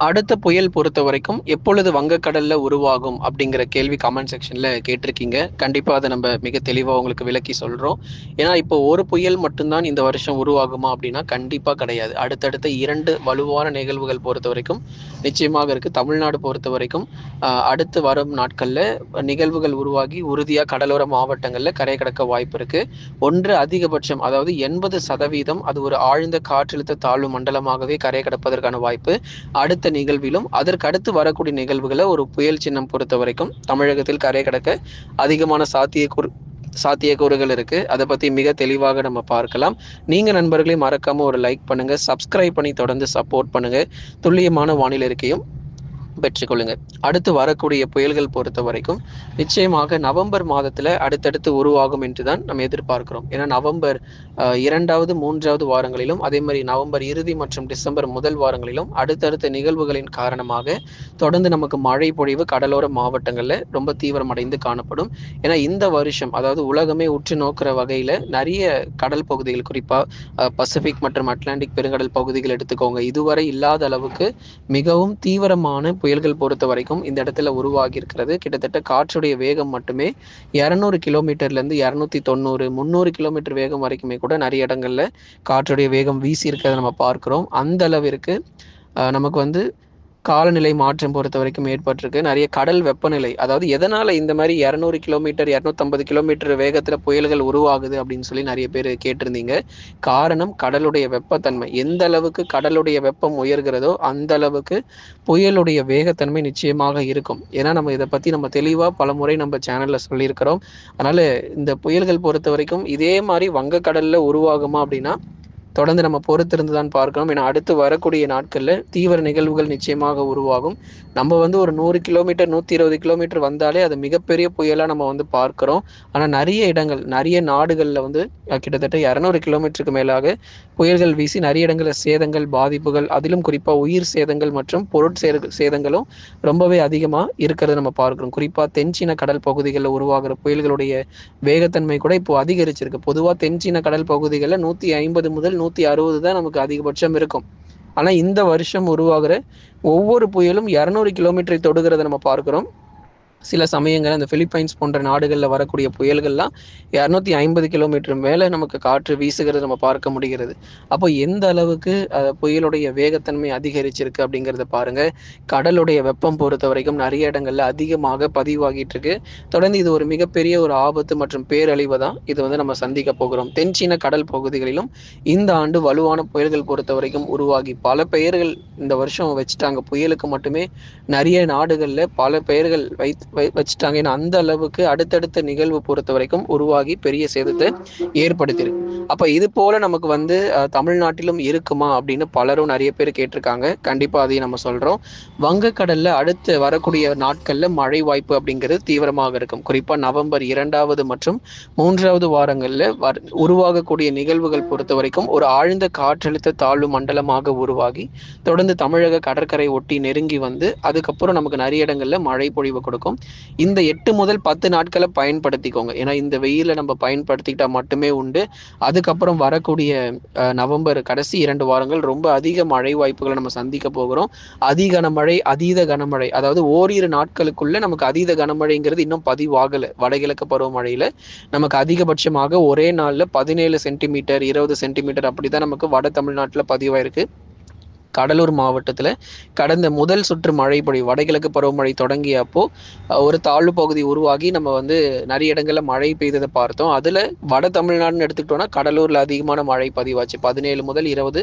அடுத்த புயல் பொறுத்த வரைக்கும் எப்பொழுது வங்கக்கடல்ல உருவாகும் அப்படிங்கிற கேள்வி கமெண்ட் செக்ஷன்ல கேட்டிருக்கீங்க. கண்டிப்பா அதை நம்ம மிக தெளிவா உங்களுக்கு விளக்கி சொல்றோம். ஏன்னா இப்போ ஒரு புயல் மட்டும்தான் இந்த வருஷம் உருவாகுமா அப்படின்னா கண்டிப்பா கிடையாது. அடுத்தடுத்த இரண்டு வலுவான நிகழ்வுகள் பொறுத்த வரைக்கும் நிச்சயமாக இருக்கு. தமிழ்நாடு பொறுத்த வரைக்கும் அடுத்து வரும் நாட்கள்ல நிகழ்வுகள் உருவாகி உறுதியா கடலோர மாவட்டங்கள்ல கரை கடக்க வாய்ப்பு இருக்கு. ஒன்று அதிகபட்சம் அதாவது எண்பது சதவீதம் அது ஒரு ஆழ்ந்த காற்றழுத்த தாழ்வு மண்டலமாகவே கரை கடப்பதற்கான வாய்ப்பு. அடுத்த நிகழ்விலும் அதற்கு அடுத்து வரக்கூடிய நிகழ்வுகளை ஒரு புயல் சின்னம் பொறுத்த வரைக்கும் தமிழகத்தில் கரை கடக்க அதிகமான சாத்தியக்கூறு சாத்தியக்கூறுகள் இருக்கு. அதை பத்தி மிக தெளிவாக நம்ம பார்க்கலாம். நீங்க நண்பர்களையும் மறக்காம ஒரு லைக் பண்ணுங்க. சப்ஸ்கிரைப் பண்ணி தொடர்ந்து சப்போர்ட் பண்ணுங்க. துல்லியமான வானிலை இருக்கையும் பெற்றுக்கொள்ளுங்க. அடுத்து வரக்கூடிய புயல்கள் பொறுத்த வரைக்கும் நிச்சயமாக நவம்பர் மாதத்துல அடுத்தடுத்து உருவாகும் என்று தான் நம்ம எதிர்பார்க்கிறோம். ஏன்னா நவம்பர் இரண்டாவது மூன்றாவது வாரங்களிலும் அதே மாதிரி நவம்பர் இறுதி மற்றும் டிசம்பர் முதல் வாரங்களிலும் அடுத்தடுத்த நிகழ்வுகளின் காரணமாக தொடர்ந்து நமக்கு மழை பொழிவு கடலோர மாவட்டங்கள்ல ரொம்ப தீவிரமடைந்து காணப்படும். ஏன்னா இந்த வருஷம் அதாவது உலகமே உற்று நோக்கிற வகையில நிறைய கடல் பகுதிகள் குறிப்பா பசிபிக் மற்றும் அட்லாண்டிக் பெருங்கடல் பகுதிகள் எடுத்துக்கோங்க இதுவரை இல்லாத அளவுக்கு மிகவும் தீவிரமான புயல்கள் பொறுத்த வரைக்கும் இந்த இடத்துல உருவாகி இருக்கிறது கிட்டத்தட்ட காற்றுடைய வேகம் மட்டுமே இரநூறு கிலோமீட்டர்லேருந்து இரநூத்தி தொண்ணூறு முந்நூறு கிலோமீட்டர் வேகம் வரைக்குமே கூட நிறைய இடங்களில் காற்றுடைய வேகம் வீசி இருக்கிறத நம்ம பார்க்குறோம். அந்த அளவிற்கு நமக்கு வந்து காலநிலை மாற்றம் பொறுத்த வரைக்கும் ஏற்பட்டிருக்கு. நிறைய கடல் வெப்பநிலை அதாவது எதனால இந்த மாதிரி இரநூறு கிலோமீட்டர் இரநூத்தம்பது கிலோமீட்டர் வேகத்துல புயல்கள் உருவாகுது அப்படின்னு சொல்லி நிறைய பேர் கேட்டிருந்தீங்க. காரணம் கடலுடைய வெப்பத்தன்மை. எந்த அளவுக்கு கடலுடைய வெப்பம் உயர்கிறதோ அந்த அளவுக்கு புயலுடைய வேகத்தன்மை நிச்சயமாக இருக்கும். ஏன்னா நம்ம இதை பத்தி நம்ம தெளிவா பல முறை நம்ம சேனல்ல சொல்லியிருக்கிறோம். அதனால இந்த புயல்கள் பொறுத்த வரைக்கும் இதே மாதிரி வங்கக்கடல்ல உருவாகுமா அப்படின்னா தொடர்ந்து நம்ம பொறுத்திருந்து தான் பார்க்கணும். ஏன்னா அடுத்து வரக்கூடிய நாட்களில் தீவிர நிகழ்வுகள் நிச்சயமாக உருவாகும். நம்ம வந்து ஒரு நூறு கிலோமீட்டர் நூற்றி இருபது கிலோமீட்டர் வந்தாலே அது மிகப்பெரிய புயலாக நம்ம வந்து பார்க்குறோம். ஆனால் நிறைய இடங்கள் நிறைய நாடுகளில் வந்து கிட்டத்தட்ட இரநூறு கிலோமீட்டருக்கு மேலாக புயல்கள் வீசி நிறைய இடங்களில் சேதங்கள் பாதிப்புகள் அதிலும் குறிப்பாக உயிர் சேதங்கள் மற்றும் பொருட்சே சேதங்களும் ரொம்பவே அதிகமாக இருக்கிறத நம்ம பார்க்குறோம். குறிப்பாக தென்சீன கடல் பகுதிகளில் உருவாகிற புயல்களுடைய வேகத்தன்மை கூட இப்போ அதிகரிச்சிருக்கு. பொதுவாக தென்சீன கடல் பகுதிகளில் நூற்றி ஐம்பது முதல் நூற்றி அறுபது தான் நமக்கு அதிகபட்சம் இருக்கும். ஆனால் இந்த வருஷம் உருவாகிற ஒவ்வொரு புயலும் இரநூறு கிலோமீட்டரை தொடுகிறத நம்ம பார்க்குறோம். சில சமயங்கள் அந்த பிலிப்பைன்ஸ் போன்ற நாடுகளில் வரக்கூடிய புயல்கள்லாம் இரநூத்தி ஐம்பது கிலோமீட்டர் மேலே நமக்கு காற்று வீசுகிறது நம்ம பார்க்க முடிகிறது. அப்போ எந்த அளவுக்கு புயலுடைய வேகத்தன்மை அதிகரிச்சிருக்கு அப்படிங்கிறத பாருங்க. கடலுடைய வெப்பம் பொறுத்த வரைக்கும் நிறைய இடங்கள்ல அதிகமாக பதிவாகிட்டு இருக்கு. தொடர்ந்து இது ஒரு மிகப்பெரிய ஒரு ஆபத்து மற்றும் பேரழிவு தான். இது வந்து நம்ம சந்திக்க போகிறோம். தென்சீன கடல் பகுதிகளிலும் இந்த ஆண்டு வலுவான புயல்கள் பொறுத்த வரைக்கும் உருவாகி பல பெயர்கள் இந்த வருஷம் வச்சுட்டாங்க. புயலுக்கு மட்டுமே நிறைய நாடுகளில் பல பெயர்கள் வைத்து வச்சுட்டாங்க. ஏன்னா அந்த அளவுக்கு அடுத்தடுத்த நிகழ்வு பொறுத்த வரைக்கும் உருவாகி பெரிய சேதத்தை ஏற்படுத்தியிருக்கு அப்ப இது போல நமக்கு வந்து தமிழ்நாட்டிலும் இருக்குமா அப்படின்னு பலரும் நிறைய பேர் கேட்டிருக்காங்க. கண்டிப்பா அதையும் நம்ம சொல்றோம். வங்கக்கடல்ல அடுத்து வரக்கூடிய நாட்கள்ல மழை வாய்ப்பு அப்படிங்கிறது தீவிரமாக இருக்கும். குறிப்பா நவம்பர் இரண்டாவது மற்றும் மூன்றாவது வாரங்கள்ல வர்- உருவாகக்கூடிய நிகழ்வுகள் பொறுத்த வரைக்கும் ஒரு ஆழ்ந்த காற்றழுத்த தாழ்வு மண்டலமாக உருவாகி தொடர்ந்து தமிழக கடற்கரை ஒட்டி நெருங்கி வந்து அதுக்கப்புறம் நமக்கு நிறைய இடங்கள்ல மழை பொழிவு கொடுக்கும். இந்த எட்டு முதல் பத்து நாட்களை பயன்படுத்திக்கோங்க. ஏன்னா இந்த வெயில நம்ம பயன்படுத்திக்கிட்டா மட்டுமே உண்டு. அதுக்கப்புறம் வரக்கூடிய நவம்பர் கடைசி இரண்டு வாரங்கள் ரொம்ப அதிக மழை வாய்ப்புகளை நம்ம சந்திக்க போகிறோம். அதி கனமழை அதீத கனமழை. அதாவது ஓரிரு நாட்களுக்குள்ள நமக்கு அதீத கனமழைங்கிறது இன்னும் பதிவாகலை. வடகிழக்கு பருவமழையில நமக்கு அதிகபட்சமாக ஒரே நாளில் பதினேழு சென்டிமீட்டர் இருபது சென்டிமீட்டர் அப்படிதான் நமக்கு வட தமிழ்நாட்டில் பதிவாயிருக்கு. கடலூர் மாவட்டத்தில் கடந்த முதல் சுற்று மழை பொழிவு வடகிழக்கு பருவமழை தொடங்கிய அப்போ ஒரு தாழ்வு பகுதி உருவாகி நம்ம வந்து நிறைய இடங்களில் மழை பெய்ததை பார்த்தோம். அதில் வட தமிழ்நாடுன்னு எடுத்துக்கிட்டோம்னா கடலூரில் அதிகமான மழை பதிவாச்சு. பதினேழு முதல் இருபது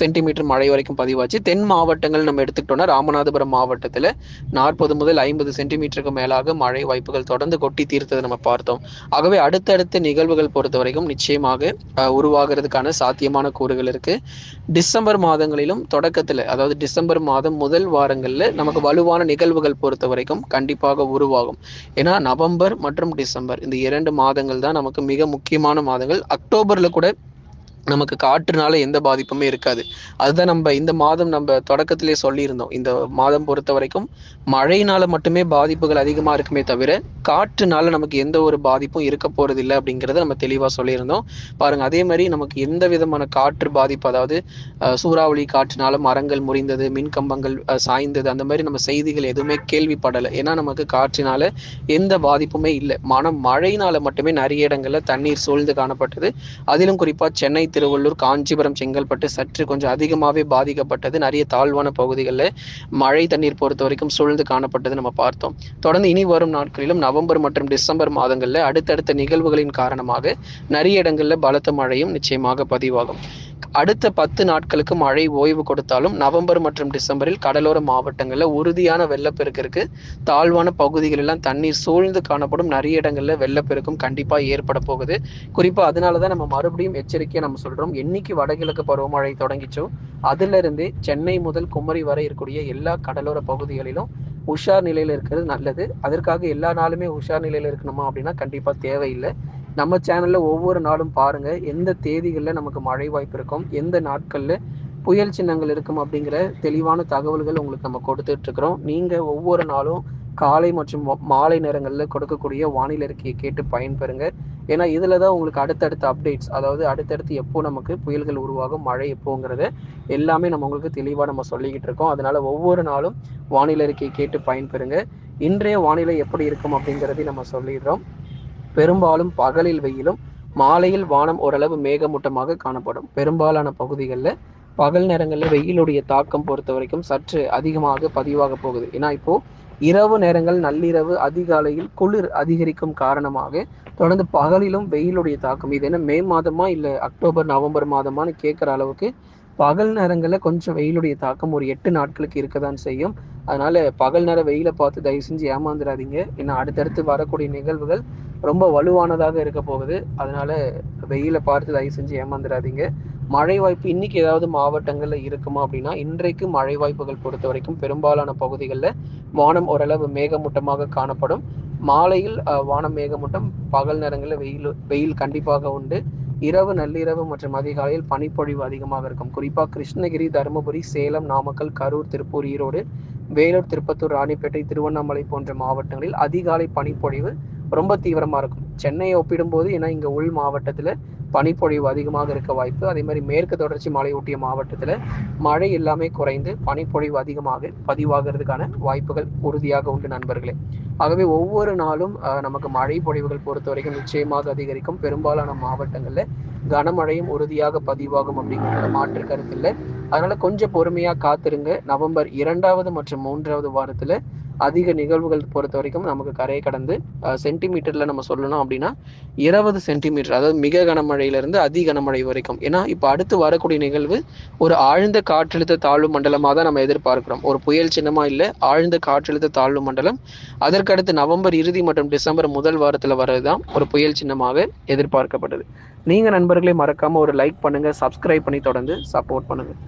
சென்டிமீட்டர் மழை வரைக்கும் பதிவாச்சு. தென் மாவட்டங்கள் நம்ம எடுத்துக்கிட்டோம்னா ராமநாதபுரம் மாவட்டத்தில் நாற்பது முதல் ஐம்பது சென்டிமீட்டருக்கு மேலாக மழை வாய்ப்புகள் தொடர்ந்து கொட்டி தீர்த்ததை நம்ம பார்த்தோம். ஆகவே அடுத்தடுத்த நிகழ்வுகள் பொறுத்த வரைக்கும் நிச்சயமாக உருவாகிறதுக்கான சாத்தியமான கூறுகள் இருக்கு. டிசம்பர் மாதங்களிலும் தொடக்கத்துல அதாவது டிசம்பர் மாதம் முதல் வாரங்களில் நமக்கு வலுவான நிகழ்வுகள் பொறுத்த வரைக்கும் கண்டிப்பாக உருவாகும். ஏன்னா நவம்பர் மற்றும் டிசம்பர் இந்த இரண்டு மாதங்கள் தான் நமக்கு மிக முக்கியமான மாதங்கள். அக்டோபர்ல கூட நமக்கு காற்றுனால எந்த பாதிப்புமே இருக்காது. அதுதான் நம்ம இந்த மாதம் நம்ம தொடக்கத்திலே சொல்லியிருந்தோம். இந்த மாதம் பொறுத்த வரைக்கும் மழையினால மட்டுமே பாதிப்புகள் அதிகமாக இருக்குமே தவிர காற்றுனால நமக்கு எந்த ஒரு பாதிப்பும் இருக்க போறது இல்லை அப்படிங்கிறத நம்ம தெளிவாக சொல்லியிருந்தோம். பாருங்க அதே மாதிரி நமக்கு எந்த விதமான காற்று பாதிப்பு அதாவது சூறாவளி காற்றுனால மரங்கள் முறிந்தது மின் கம்பங்கள் சாய்ந்தது அந்த மாதிரி நம்ம செய்திகள் எதுவுமே கேள்விப்படலை. ஏன்னா நமக்கு காற்றினால எந்த பாதிப்புமே இல்லை. மனம் மழையினால மட்டுமே நிறைய இடங்கள்ல தண்ணீர் சூழ்ந்து காணப்பட்டது. அதிலும் குறிப்பாக சென்னை திருவள்ளூர் காஞ்சிபுரம் செங்கல்பட்டு சற்று கொஞ்சம் அதிகமாகவே பாதிக்கப்பட்டது. நிறைய தாழ்வான பகுதிகளில் மழை தண்ணீர் பொறுத்த வரைக்கும் சூழ்ந்து காணப்பட்டது நம்ம பார்த்தோம். தொடர்ந்து இனி வரும் நாட்களிலும் நவம்பர் மற்றும் டிசம்பர் மாதங்களில் அடுத்தடுத்த நிகழ்வுகளின் காரணமாக நிறைய இடங்களில் பலத்த மழையும் நிச்சயமாக பதிவாகும். அடுத்த பத்து நாட்களுக்கு மழை ஓய்வு கொடுத்தாலும் நவம்பர் மற்றும் டிசம்பரில் கடலோர மாவட்டங்களில் உறுதியான வெள்ளப்பெருக்கு இருக்கு. தாழ்வான பகுதிகளெல்லாம் தண்ணீர் சூழ்ந்து காணப்படும். நிறைய இடங்களில் வெள்ளப்பெருக்கும் கண்டிப்பாக ஏற்பட போகுது. குறிப்பாக அதனால தான் நம்ம மறுபடியும் எச்சரிக்கையை நம்ம சொல்கிறோம் என்னைக்கு வடகிழக்கு பருவமழை தொடங்கிச்சோ அதிலிருந்து சென்னை முதல் குமரி வரை இருக்கக்கூடிய எல்லா கடலோர பகுதிகளிலும் உஷார் நிலையில் இருக்கிறது நல்லது. அதற்காக எல்லா நாளுமே உஷார் நிலையில் இருக்கணுமா அப்படின்னா கண்டிப்பாக தேவையில்லை. நம்ம சேனலில் ஒவ்வொரு நாளும் பாருங்கள் எந்த தேதிகளில் நமக்கு மழை வாய்ப்பு இருக்கும் எந்த நாட்களில் புயல் சின்னங்கள் இருக்கும் அப்படிங்கிற தெளிவான தகவல்கள் உங்களுக்கு நம்ம கொடுத்துட்ருக்குறோம் நீங்கள் ஒவ்வொரு நாளும் காலை மற்றும் மாலை நேரங்களில் கொடுக்கக்கூடிய வானிலை அறிக்கையை கேட்டு பயன்பெறுங்க. ஏன்னா இதில் தான் உங்களுக்கு அடுத்தடுத்த அப்டேட்ஸ் அதாவது அடுத்தடுத்து எப்போ நமக்கு புயல்கள் உருவாகும் மழை எப்போங்கிறத எல்லாமே நம்ம உங்களுக்கு தெளிவாக நம்ம சொல்லிக்கிட்டு இருக்கோம். அதனால் ஒவ்வொரு நாளும் வானிலை அறிக்கையை கேட்டு பயன்பெறுங்க. இன்றைய வானிலை எப்படி இருக்கும் அப்படிங்கிறதையும் நம்ம சொல்லிடுறோம். பெரும்பாலும் பகலில் வெயிலும் மாலையில் வானம் ஓரளவு மேகமூட்டமாக காணப்படும். பெரும்பாலான பகுதிகளில் பகல் நேரங்களில் வெயிலுடைய தாக்கம் பொறுத்த வரைக்கும் சற்று அதிகமாக பதிவாக போகுது. ஏன்னா இப்போ இரவு நேரங்கள் நள்ளிரவு அதிகாலையில் குளிர் அதிகரிக்கும் காரணமாக தொடர்ந்து பகலிலும் வெயிலுடைய தாக்கம். இது என்ன மே மாதமா இல்லை அக்டோபர் நவம்பர் மாதமான்னு கேட்குற அளவுக்கு பகல் நேரங்களில் கொஞ்சம் வெயிலுடைய தாக்கம் ஒரு எட்டு நாட்களுக்கு இருக்க தான் செய்யும். அதனால பகல் நேரம் வெயிலை பார்த்து தயவு செஞ்சு ஏமாந்துடாதீங்க. ஏன்னா அடுத்தடுத்து வரக்கூடிய நிகழ்வுகள் ரொம்ப வலுவானதாக இருக்க போகுது. அதனால வெயிலை பார்த்து தயவு செஞ்சு ஏமாந்துடாதீங்க. மழை வாய்ப்பு இன்னைக்கு ஏதாவது மாவட்டங்கள்ல இருக்குமா அப்படின்னா இன்றைக்கு மழை வாய்ப்புகள் பொறுத்த வரைக்கும் பெரும்பாலான பகுதிகளில் வானம் ஓரளவு மேகமூட்டமாக காணப்படும். மாலையில் வானம் மேகமூட்டம் பகல் நேரங்களில் வெயில் வெயில் கண்டிப்பாக உண்டு. இரவு நள்ளிரவு மற்றும் அதிகாலையில் பனிப்பொழிவு அதிகமாக இருக்கும். குறிப்பாக கிருஷ்ணகிரி தருமபுரி சேலம் நாமக்கல் கரூர் திருப்பூர் ஈரோடு வேலூர் திருப்பத்தூர் ராணிப்பேட்டை திருவண்ணாமலை போன்ற மாவட்டங்களில் அதிகாலை பனிப்பொழிவு ரொம்ப தீவிரமாக இருக்கும். சென்னையை ஒப்பிடும்போது ஏன்னா இங்கே உள் மாவட்டத்தில் பனிப்பொழிவு அதிகமாக இருக்க வாய்ப்பு அதே மாதிரி மேற்கு தொடர்ச்சி மலையொட்டிய மாவட்டத்தில் மழை எல்லாமே குறைந்து பனிப்பொழிவு அதிகமாக பதிவாகிறதுக்கான வாய்ப்புகள் உறுதியாக உண்டு நண்பர்களே. ஆகவே ஒவ்வொரு நாளும் நமக்கு மழை பொழிவுகள் பொறுத்த வரைக்கும் நிச்சயமாக அதிகரிக்கும். பெரும்பாலான மாவட்டங்களில் கனமழையும் உறுதியாக பதிவாகும் அப்படிங்கிற மாற்று கருத்து இல்லை. அதனால கொஞ்சம் பொறுமையாக காத்திருங்க. நவம்பர் இரண்டாவது மற்றும் மூன்றாவது வாரத்தில் அதிக நிகழ்வுகள் பொறுத்த வரைக்கும் நமக்கு கரையை கடந்து சென்டிமீட்டரில் சென்டிமீட்டர்ல நம்ம சொல்லணும் அப்படின்னா இருபது சென்டிமீட்டர் அதாவது மிக கனமழையிலிருந்து அதி கனமழை வரைக்கும். ஏன்னா இப்போ அடுத்து வரக்கூடிய நிகழ்வு ஒரு ஆழ்ந்த காற்றழுத்த தாழ்வு மண்டலமாக தான் நம்ம எதிர்பார்க்கிறோம். ஒரு புயல் சின்னமா இல்லை ஆழ்ந்த காற்றழுத்த தாழ்வு மண்டலம். அதற்கடுத்து நவம்பர் இறுதி மற்றும் டிசம்பர் முதல் வாரத்தில் வர்றதுதான் ஒரு புயல் சின்னமாக எதிர்பார்க்கப்படுது நீங்கள் நண்பர்களே மறக்காமல் ஒரு லைக் பண்ணுங்கள் சப்ஸ்கிரைப் பண்ணி தொடர்ந்து சப்போர்ட் பண்ணுங்கள்